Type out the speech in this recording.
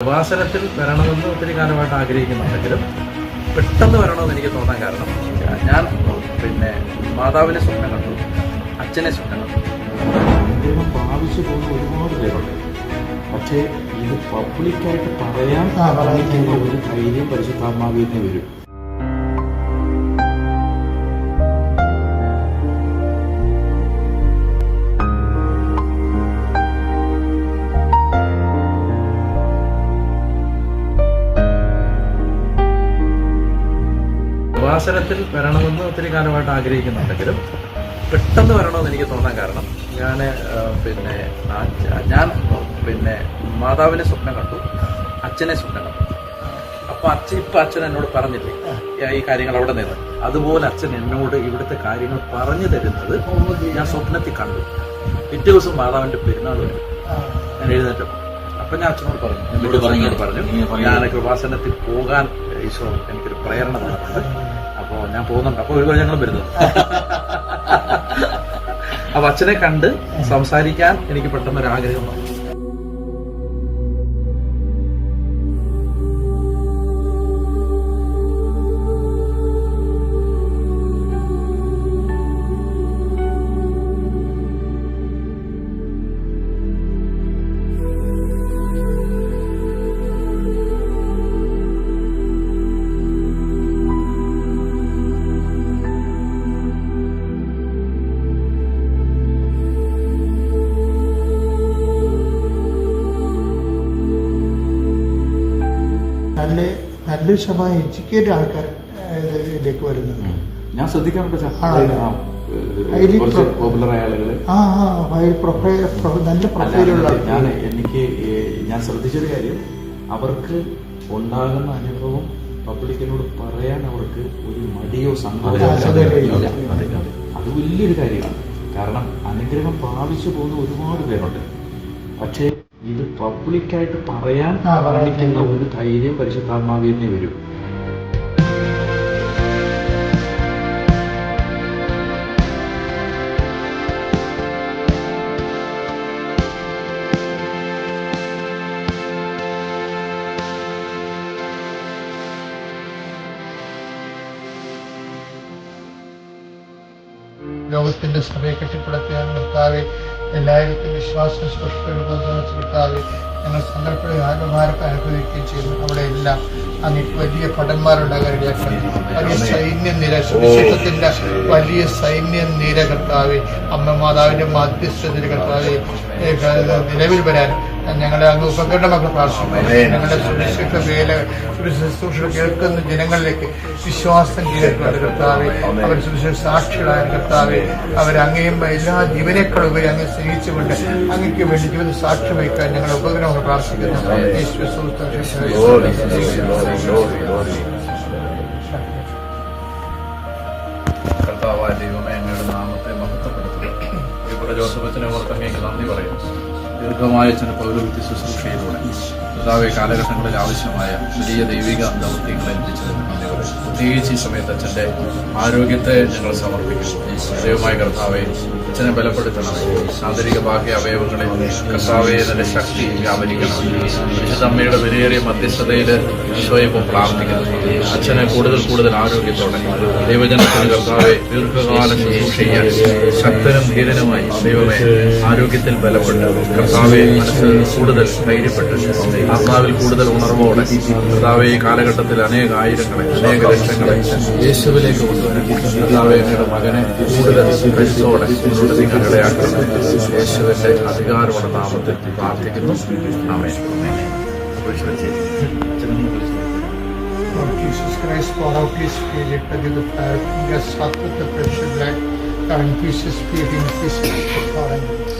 കൃപാസനത്തിൽ വരണമെന്ന് ഒത്തിരി കാലമായിട്ട് ആഗ്രഹിക്കുന്നുണ്ടെങ്കിലും പെട്ടെന്ന് വരണമെന്ന് എനിക്ക് തോന്നാൻ കാരണം ഞാൻ പിന്നെ മാതാവിനെ സ്വപ്നം കണ്ടു അച്ഛനെ സ്വപ്നം കണ്ടു. പ്രാപിച്ചു പോകുന്ന ഒരുപാട് പേരുണ്ട്. പക്ഷേ ഇത് പബ്ലിക്കായിട്ട് പറയാൻ പറഞ്ഞിട്ടുള്ള ഒരു ധൈര്യം പരിശുദ്ധാത്മാവിനെ വരും. കൃപാസനത്തിൽ വരണമെന്ന് ഒത്തിരി കാലമായിട്ട് ആഗ്രഹിക്കുന്നുണ്ടെങ്കിലും പെട്ടെന്ന് വരണമെന്ന് എനിക്ക് തോന്നാൻ കാരണം ഞാൻ പിന്നെ ഞാൻ പിന്നെ മാതാവിനെ സ്വപ്നം കണ്ടു അച്ഛനെ സ്വപ്നം കണ്ടു. അപ്പൊ അച്ഛൻ ഇപ്പൊ അച്ഛൻ എന്നോട് പറഞ്ഞില്ലേ ഈ- കാര്യങ്ങൾ അവിടെ നിന്ന്. അതുപോലെ അച്ഛൻ എന്നോട് ഇവിടുത്തെ കാര്യങ്ങൾ പറഞ്ഞു തരുന്നത് ഞാൻ സ്വപ്നത്തിൽ കണ്ടു. പിറ്റേ ദിവസം മാതാവിന്റെ പെരുന്നാൾ വരും. ഞാൻ എഴുന്നേറ്റം. അപ്പൊ ഞാൻ അച്ഛനോട് പറഞ്ഞു എന്നോട് പറഞ്ഞു പറഞ്ഞു. ഞാൻ കൃപാസനത്തിൽ പോകാൻ ഈശോ എനിക്കൊരു പ്രേരണ തന്നിട്ടുണ്ട്. ഞാൻ പോകുന്നുണ്ട്. അപ്പൊ ഒരു ഞങ്ങൾ വരുന്നു. അപ്പൊ അച്ഛനെ കണ്ട് സംസാരിക്കാൻ എനിക്ക് പെട്ടെന്ന് ഒരു ആഗ്രഹം വന്നു. നല്ല നല്ല ശതമാനം എഡ്യൂക്കേറ്റഡ് ആൾക്കാർ ഇതിലേക്ക് വരുന്നത്. ഞാൻ ശ്രദ്ധിക്കാറുണ്ട് ഞാൻ എനിക്ക് ഞാൻ ശ്രദ്ധിച്ചൊരു കാര്യം. അവർക്ക് ഉണ്ടാകുന്ന അനുഭവം പബ്ലിക്കിനോട് പറയാൻ അവർക്ക് ഒരു മടിയോ സങ്കടമോ. അത് വലിയൊരു കാര്യമാണ്. കാരണം അനുഗ്രഹം പ്രാപിച്ചു പോകുന്ന ഒരുപാട് പേരുണ്ട്. പക്ഷേ ഇത് പബ്ലിക്കായിട്ട് പറയാൻ കാണിക്കുന്ന ഒരു ധൈര്യം പരിശുദ്ധാത്മാവിൽ തന്നെ വരും. ലോകത്തിന്റെ സഭയെ കെട്ടിപ്പടുത്തിയ നിർത്താവെ എല്ലായിടത്തും വിശ്വാസം സ്പഷ്ടപ്പെടുത്താവെ ഞങ്ങൾ സന്ദർഭം ആത്മഭാരത്തെ അനുഭവിക്കുകയും ചെയ്യുന്നു. അവിടെ എല്ലാം അങ്ങേക്ക് വലിയ ഭടന്മാരുണ്ടാകാൻ ഇടയാക്കണം വലിയ സൈന്യ നിര സുവിശേഷത്തിന്റെ വലിയ സൈന്യ നിര കർത്താവെ അമ്മ മാതാവിന്റെ മധ്യസ്ഥ കർത്താവെ ഏ, നിലവിൽ വരാൻ ഞങ്ങളെ അങ്ങ് ഉപകരണമൊക്കെ പ്രാർത്ഥിക്കുന്നു ഞങ്ങളുടെ സുരക്ഷിത വേല ശുശ്രൂഷ കേൾക്കുന്ന ജനങ്ങളിലേക്ക് വിശ്വാസം കേൾക്കുന്നത് കർത്താവെ അവർ സുവിശേഷ സാക്ഷികളായ കർത്താവെ അവരങ്ങയും അങ്ങയും എല്ലാ ജീവനേക്കാളും ഉപരി അങ്ങ് സ്നേഹിച്ചുകൊണ്ട് അങ്ങയ്ക്ക് വേണ്ടി ജീവിത സാക്ഷ്യം വയ്ക്കാൻ ഞങ്ങൾ ഉപകരണമൊക്കെ പ്രാർത്ഥിക്കുന്നു. കർത്താവായ ദൈവമേ അങ്ങയുടെ നാമത്തെ മഹത്വപ്പെടുത്തുന്നു ഇവിടെ ജോസഫച്ചനെ ഓർത്തങ്ങേക്ക് നന്ദി പറയുന്നു. ദീർഘമായ ചില പൗരവൃത്തി ശുശ്രൂഷയിലൂടെ. കർത്താവെ കാലഘട്ടങ്ങളിൽ ആവശ്യമായ വലിയ ദൈവിക ദൗത്യങ്ങളെ ഏൽപ്പിച്ചതിന് നന്ദി പറയുന്നു. പ്രത്യേകിച്ച് ഈ സമയത്ത് അച്ഛന്റെ ആരോഗ്യത്തെ ഞങ്ങൾ സമർപ്പിക്കുന്നു. ദൈവമായ കർത്താവെ അച്ഛനെ ബലപ്പെടുത്തണം. ആന്തരിക ബാഹ്യ അവയവങ്ങളെ കർത്താവെ അതിന്റെ ശക്തി വ്യാപരിക്കണം. വിശുദ്ധമ്മയുടെ വിലയേറിയ മധ്യസ്ഥതയിൽ ഇപ്പോൾ പ്രാർത്ഥിക്കുന്നു. അച്ഛനെ കൂടുതൽ കൂടുതൽ ആരോഗ്യത്തോടെ ദൈവജനത്തിന് കർത്താവെ ദീർഘകാലം ശുശ്രൂഷ ചെയ്യാൻ ശക്തനും ധീരനുമായി ദൈവമേ ആരോഗ്യത്തിൽ ബലപ്പെട്ട്. കർത്താവെ മനസ്സിൽ കൂടുതൽ ധൈര്യപ്പെട്ട്. ആത്മാവിൽ കൂടുതൽ ഉണർവോടെ കർത്താവെ ഈ കാലഘട്ടത്തിൽ അനേക ആയിരങ്ങളെ അനേക യേശുവിലേക്ക് കൊണ്ടുവരാൻ കർത്താവെ അങ്ങയുടെ മകനെ കൂടുതൽ കരുത്തോടെ മുന്നോട്ട് നീക്കാൻ ഇടയാക്കണം യേശുവിന്റെ അധികാരമുള്ള നാമത്തിൽ പ്രാർത്ഥിക്കുന്നു ആമേൻ Lord Jesus Christ, pour out His Spirit into the fire, bring us up with the precious blood, and peace Spirit in peace, Father.